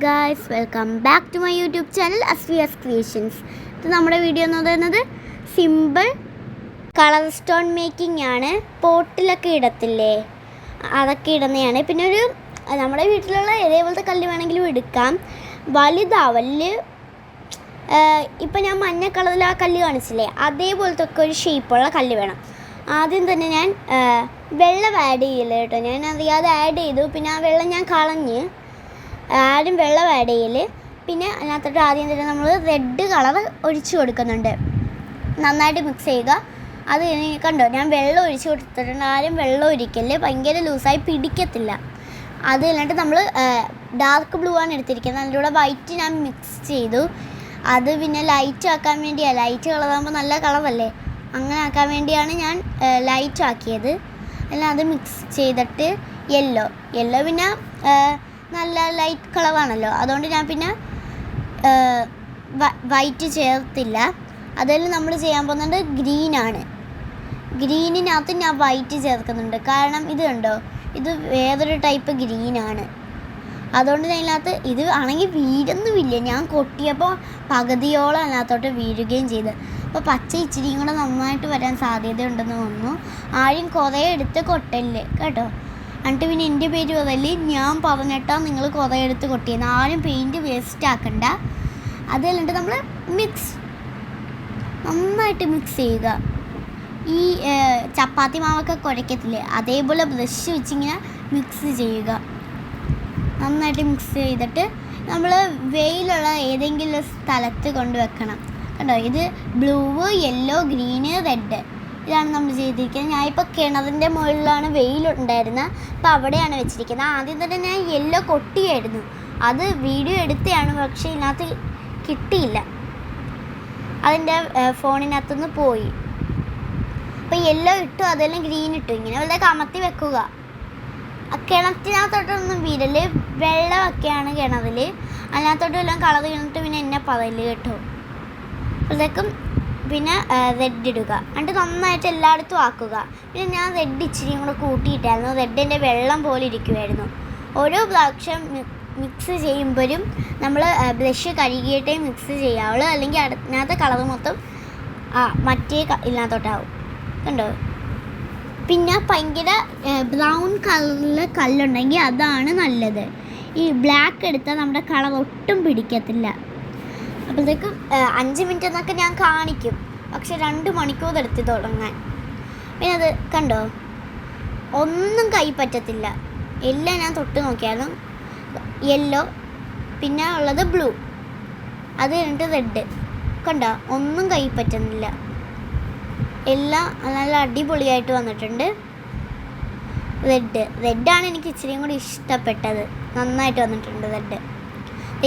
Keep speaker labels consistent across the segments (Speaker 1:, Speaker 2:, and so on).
Speaker 1: Guys welcome back to my YouTube channel Aswiyas creations ഇത് നമ്മുടെ video എന്ന് പറയുന്നത് സിമ്പിൾ കളർ സ്റ്റോൺ മേക്കിംഗ് ആണ്. പോട്ടിലൊക്കെ ഇടത്തില്ലേ? അതൊക്കെ ഇടുന്നതാണ്. പിന്നെ ഒരു നമ്മുടെ വീട്ടിലുള്ള ഇതേപോലത്തെ കല്ല് വേണമെങ്കിലും എടുക്കാം. വലുതാ വലിയ ഇപ്പം ഞാൻ മഞ്ഞ കളറിൽ ആ കല്ല് കാണിച്ചില്ലേ? അതേപോലത്തെ ഒക്കെ ഒരു ഷേപ്പുള്ള കല്ല് വേണം. ആദ്യം തന്നെ ഞാൻ വെള്ളം ആഡ് ചെയ്യില്ല കേട്ടോ. ഞാൻ അറിയാതെ ആഡ് ചെയ്തു. പിന്നെ ആ വെള്ളം ഞാൻ കളഞ്ഞ് ആദ്യം വെള്ളം ആഡ് ചെയ്യൽ പിന്നെ അതിനകത്തോട്ട് ആദ്യം തന്നെ നമ്മൾ റെഡ് കളർ ഒഴിച്ചു കൊടുക്കുന്നുണ്ട്. നന്നായിട്ട് മിക്സ് ചെയ്യുക. അത് കണ്ടോ ഞാൻ വെള്ളം ഒഴിച്ച് കൊടുത്തിട്ടുണ്ട്. ആരും വെള്ളം ഒഴിക്കൽ ഭയങ്കര ലൂസായി പിടിക്കത്തില്ല. അത് കഴിഞ്ഞിട്ട് നമ്മൾ ഡാർക്ക് ബ്ലൂ ആണ് എടുത്തിരിക്കുന്നത്. അതിന്റെ കൂടെ വൈറ്റ് ഞാൻ മിക്സ് ചെയ്തു. അത് പിന്നെ ലൈറ്റ് ആക്കാൻ വേണ്ടിയാണ് ലൈറ്റ് കളറാകുമ്പോൾ നല്ല കളറല്ലേ അങ്ങനെ ആക്കാൻ വേണ്ടിയാണ് ഞാൻ ലൈറ്റ് ആക്കിയത്. അല്ല അത് മിക്സ് ചെയ്തിട്ട് യെല്ലോ യെല്ലോ പിന്നെ നല്ല ലൈറ്റ് കളറാണല്ലോ അതുകൊണ്ട് ഞാൻ പിന്നെ വൈറ്റ് ചേർത്തില്ല. അതിൽ നമ്മൾ ചെയ്യാൻ പോകുന്നത് ഗ്രീനാണ് ഗ്രീനിനകത്ത് ഞാൻ വൈറ്റ് ചേർക്കുന്നുണ്ട്. കാരണം ഇത് കണ്ടോ? ഇത് വേറൊരു ടൈപ്പ് ഗ്രീനാണ് അതുകൊണ്ട് അതിനകത്ത് ഇത് ആണെങ്കിൽ വീഴൊന്നുമില്ല. ഞാൻ കൊട്ടിയപ്പോൾ പകുതിയോളം അതിനകത്തോട്ട് വീഴുകയും ചെയ്ത്. അപ്പോൾ പച്ച ഇച്ചിരിയും കൂടെ നന്നായിട്ട് വരാൻ സാധ്യതയുണ്ടെന്ന് തോന്നുന്നു. ആരും കുറേ എടുത്ത് കൊട്ടല്ലേ? കേട്ടോ? എന്നിട്ട് പിന്നെ എന്റെ പേര് പറയൽ ഞാൻ പറഞ്ഞിട്ടാണ് നിങ്ങൾ കുറേ എടുത്ത് കൊട്ടിയെന്ന് ആരും പെയിന്റ് വേസ്റ്റ് ആക്കണ്ട. അതല്ലാണ്ട് നമ്മൾ മിക്സ് നന്നായിട്ട് മിക്സ് ചെയ്യുക. ഈ ചപ്പാത്തി മാവൊക്കെ കുഴക്കത്തില്ലേ അതേപോലെ ബ്രഷ് വെച്ചിങ്ങനെ മിക്സ് ചെയ്യുക. നന്നായിട്ട് മിക്സ് ചെയ്തിട്ട് നമ്മൾ വെയിലുള്ള ഏതെങ്കിലും സ്ഥലത്ത് കൊണ്ടുവെക്കണം കണ്ടോ? ഇത് ബ്ലൂ യെല്ലോ ഗ്രീന് റെഡ് ഇതാണ് നമ്മൾ ചെയ്തിരിക്കുന്നത്. ഞാൻ ഇപ്പോൾ കിണറിന്റെ മുകളിലാണ് വെയിലുണ്ടായിരുന്നത് അപ്പോൾ അവിടെയാണ് വെച്ചിരിക്കുന്നത്. ആദ്യം തന്നെ ഞാൻ യെല്ലോ കൊട്ടിയായിരുന്നു. അത് വീഡിയോ എടുത്തതാണ്. പക്ഷേ ഇതിനകത്ത് കിട്ടിയില്ല. അതിന്റെ ഫോണിനകത്തുനിന്ന് പോയി. അപ്പോൾ യെല്ലോ ഇട്ടു അതെല്ലാം ഗ്രീൻ ഇട്ടു. ഇങ്ങനെ വെറുതെ കമത്തി വെക്കുക. കിണറ്റിനകത്തോട്ടൊന്നും വീരൽ വെള്ളമൊക്കെയാണ് കിണറിൽ അതിനകത്തോട്ട് എല്ലാം കളർ കിണറ്റ് പിന്നെ എന്നെ പറയൽ കേട്ടോ. അപ്പോഴത്തേക്കും പിന്നെ റെഡ് ഇടുക. എന്നിട്ട് നന്നായിട്ട് എല്ലായിടത്തും ആക്കുക. പിന്നെ ഞാൻ റെഡ് ഇച്ചിരിയും കൂടെ കൂട്ടിയിട്ടായിരുന്നു. റെഡിന്റെ വെള്ളം പോലെ ഇരിക്കുമായിരുന്നു ഓരോ പ്രാവശ്യം മിക്സ് ചെയ്യുമ്പോഴും നമ്മൾ ബ്രഷ് കഴുകിയിട്ടേ മിക്സ് ചെയ്യാവുള്ളൂ. അല്ലെങ്കിൽ അതിനകത്തെ കളർ മൊത്തം ആ മറ്റേ ഇല്ലാത്തോട്ടാവും കണ്ടോ? പിന്നെ ഭയങ്കര ബ്രൗൺ കളറിൽ കല്ലുണ്ടെങ്കിൽ അതാണ് നല്ലത്. ഈ ബ്ലാക്ക് എടുത്താൽ നമ്മുടെ കളർ ഒട്ടും പിടിക്കത്തില്ല. അപ്പോഴത്തേക്കും അഞ്ച് മിനിറ്റ് എന്നൊക്കെ ഞാൻ കാണിക്കും. പക്ഷെ രണ്ട് മണിക്കൂർ എടുത്ത് തുടങ്ങാൻ. പിന്നെ അത് കണ്ടോ? ഒന്നും കൈ പറ്റത്തില്ല. എല്ലാം ഞാൻ തൊട്ട് നോക്കിയാലും യെല്ലോ പിന്നെ ഉള്ളത് ബ്ലൂ അത് കഴിഞ്ഞിട്ട് റെഡ് കണ്ടോ? ഒന്നും കൈ പറ്റുന്നില്ല. എല്ലാം നല്ല അടിപൊളിയായിട്ട് വന്നിട്ടുണ്ട്. റെഡ് റെഡാണ് എനിക്ക് ഇച്ചിരിയും കൂടി ഇഷ്ടപ്പെട്ടത്. നന്നായിട്ട് വന്നിട്ടുണ്ട് റെഡ്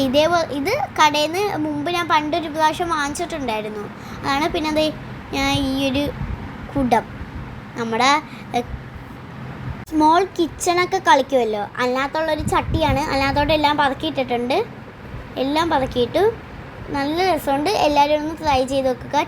Speaker 1: ഇതേപോലെ ഇത് കടയിൽ നിന്ന് മുമ്പ് ഞാൻ പണ്ടൊരു പ്രാവശ്യം വാങ്ങിച്ചിട്ടുണ്ടായിരുന്നു. അതാണ് പിന്നെ അത് ഞാൻ ഈ ഒരു കുടം നമ്മുടെ സ്മോൾ കിച്ചണൊക്കെ കളിക്കുമല്ലോ അല്ലാത്തുള്ളൊരു ചട്ടിയാണ്. അല്ലാത്തോടെ എല്ലാം പതക്കിയിട്ടിട്ടുണ്ട്. എല്ലാം പതക്കിയിട്ടു നല്ല രസമുണ്ട്. എല്ലാവരും ഒന്ന് ട്രൈ ചെയ്ത് നോക്കുക.